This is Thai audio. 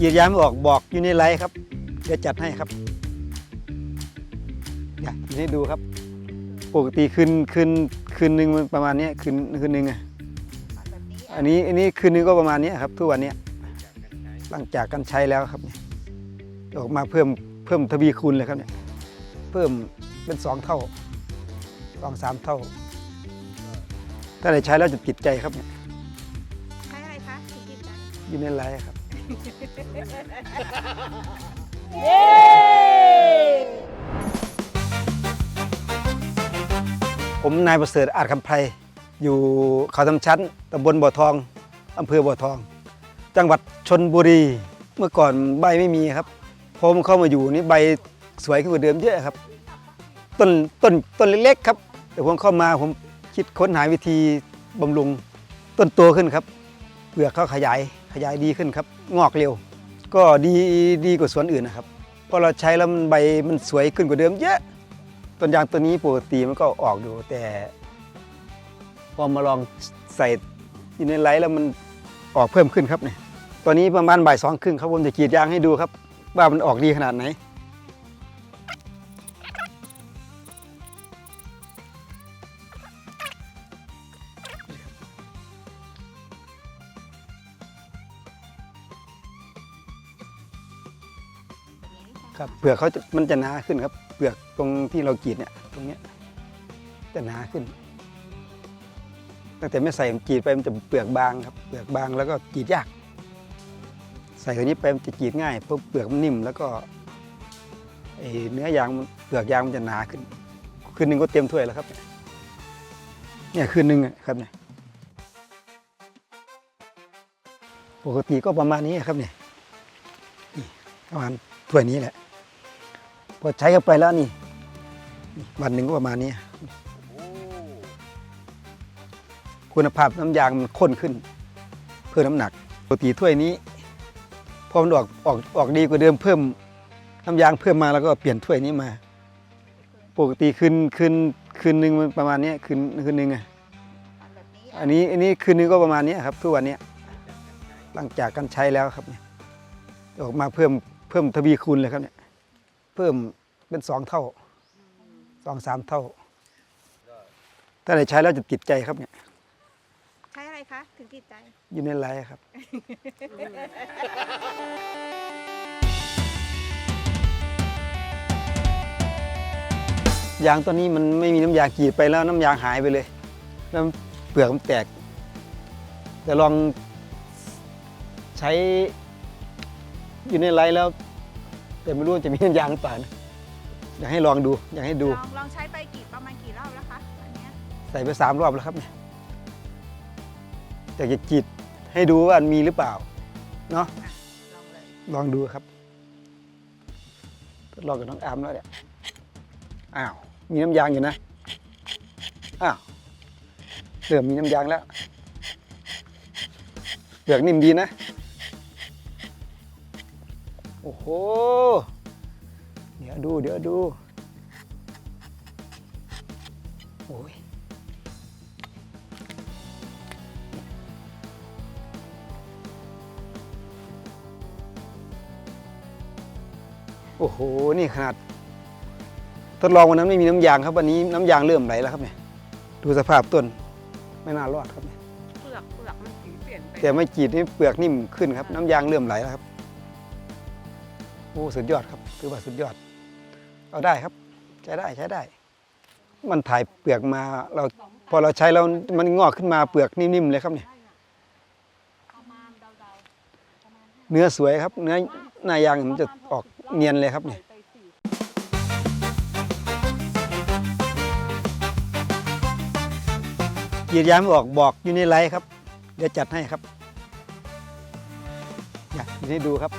กรีดยางไม่ออกบอกอยู่ในไลฟ์ครับ เดี๋ยวจัดให้ครับอยากกินให้ดูครับ ปกติคืนคืนคืนหนึ่งมันประมาณเนี้ยคืนคืนหนึ่งอะแบบนี้อันนี้อันนี้คืนหนึงก็ประมาณเนี้ยครับ ทุกวันเนี้ยหลังจากการใช้แล้วครับเนี่ยออกมาเพิ่มเพิ่มทวีคูณเลยครับเนี่ยเพิ่มเป็นสองเท่าสองสามเท่า ถ้าได้ใช้แล้วจะติดใจครับเนี่ยใช้อะไรคะถึงติดใจอยู่ในไลฟ์ครับ ผมนายประเสริฐอาจคำไพรอยู่เขาทำชั้นตำบลบ่อทองอำเภอบ่อทอง จังหวัดชนบุรี เมื่อก่อนใบไม่มีครับพอผมเข้ามาอยู่นี่ใบสวยขึ้นกว่าเดิมเยอะครับ ต้นต้นต้นเล็กๆครับ แต่ผมเข้ามาผมคิดค้นหาวิธีบำรุงต้นโตขึ้นครับเปลือกเขาขยาย ยายดีขึ้นครับ งอกเร็ว ก็ดีดีกว่าสวนอื่นนะครับเพราะเราใช้แล้วมันใบมันสวยขึ้นกว่าเดิมเยอะต้นยางตัวนี้ปกติมันก็ออกอยู่แต่ พอมาลองใส่อยู่ในไลท์แล้วมันออกเพิ่มขึ้นครับเนี่ยตอนนี้ประมาณบ่ายสองครึ่งครับผมจะกรีดยางให้ดูครับ ว่ามันออกดีขนาดไหน ครับเปลือกเขาจะมันจะหนาขึ้นครับ เปลือกตรงที่เรากรีดเนี่ย ตรงเนี้ยจะหนาขึ้น ตั้งแต่ไม่ใส่กรีดไปมันจะเปลือกบางครับ เปลือกบางแล้วก็กรีดยาก ใส่ตัวนี้ไปมันจะกรีดง่ายเพราะเปลือกมันนิ่มแล้วก็เนื้อยางมันเปลือกยางมันจะหนาขึ้น คืนหนึ่งก็เต็มถ้วยแล้วครับ เนี่ยคืนหนึ่งครับเนี่ยปกติก็ประมาณนี้ครับเนี่ยประมาณถ้วยนี้แหละ พอใช้เข้าไปแล้วนี่วันหนึ่งก็ประมาณนี้คุณภาพน้ำยางมันข้นขึ้น เพิ่มน้ำหนักปกติถ้วยนี้พอมันออกออกออกดีกว่าเดิมเพิ่มน้ำยางเพิ่มมาแล้วก็เปลี่ยนถ้วยนี้มา ปกติคืนคืนคืนหนึ่งมันประมาณนี้คืนคืนหนึ่งอะอันนี้อันนี้คืนหนึงก็ประมาณนี้ครับ ทุกวันนี้หลังจากการใช้แล้วครับเนี่ยออกมาเพิ่มเพิ่มทวีคูณเลยครับเนี่ย เพิ่มเป็นสองเท่าสองสามเท่า ถ้าได้ใช้แล้วจะติดใจครับเนี่ยใช้อะไรคะถึงติดใจ อยู่ในไลฟ์ครับ ยางตัวนี้มันไม่มีน้ำยางกรีดไปแล้วน้ำยางหายไปเลย แล้วเปลือกมันแตก แต่ลองใช้อยู่ในไลฟ์แล้ว แต่ไม่รู้ว่าจะมีน้ำยางหรือเปล่านะอยากให้ลองดู อยากให้ดู ลองลองใช้ไปกี่ประมาณกี่รอบแล้วคะอันเนี้ยใส่ไปสามรอบแล้วครับเนี่ยอยากจะกรีดให้ดูว่ามีหรือเปล่าเนาะอะลองเลยลองดูครับทดลองกับน้องอามแล้วเนี่ยอ้าวมีน้ำยางอยู่นะอ้าวเริ่มมีน้ำยางแล้วเปลือกนิ่มดีนะโอ้โห เดี๋ยวดูเดี๋ยวดู โอ้ยโอ้โห นี่ขนาด ทดลองวันนั้นไม่มีน้ำยางครับ วันนี้น้ำยางเริ่มไหลแล้วครับเนี่ย ดูสภาพต้น ไม่น่ารอดครับเนี่ยเปลือกเปลือกมันสีเปลี่ยนไปแต่ไม่กรีดนี่เปลือกนิ่มขึ้นครับ น้ำยางเริ่มไหลแล้วครับโอ้สุดยอดครับถือว่าสุดยอด เอาได้ครับ ใช้ได้ใช้ได้ มันถ่ายเปลือกมาเราพอเราใช้แล้วมันงอกขึ้นมาเปลือกนิ่มๆเลยครับเนี่ยเนื้อสวยครับ เนื้อหน้ายางมันจะออกเนียนเลยครับเนี่ยกรีดยางไม่ออกบอกอยู่ในไลฟ์ครับ เดี๋ยวจัดให้ครับ อยากกินให้ดูครับ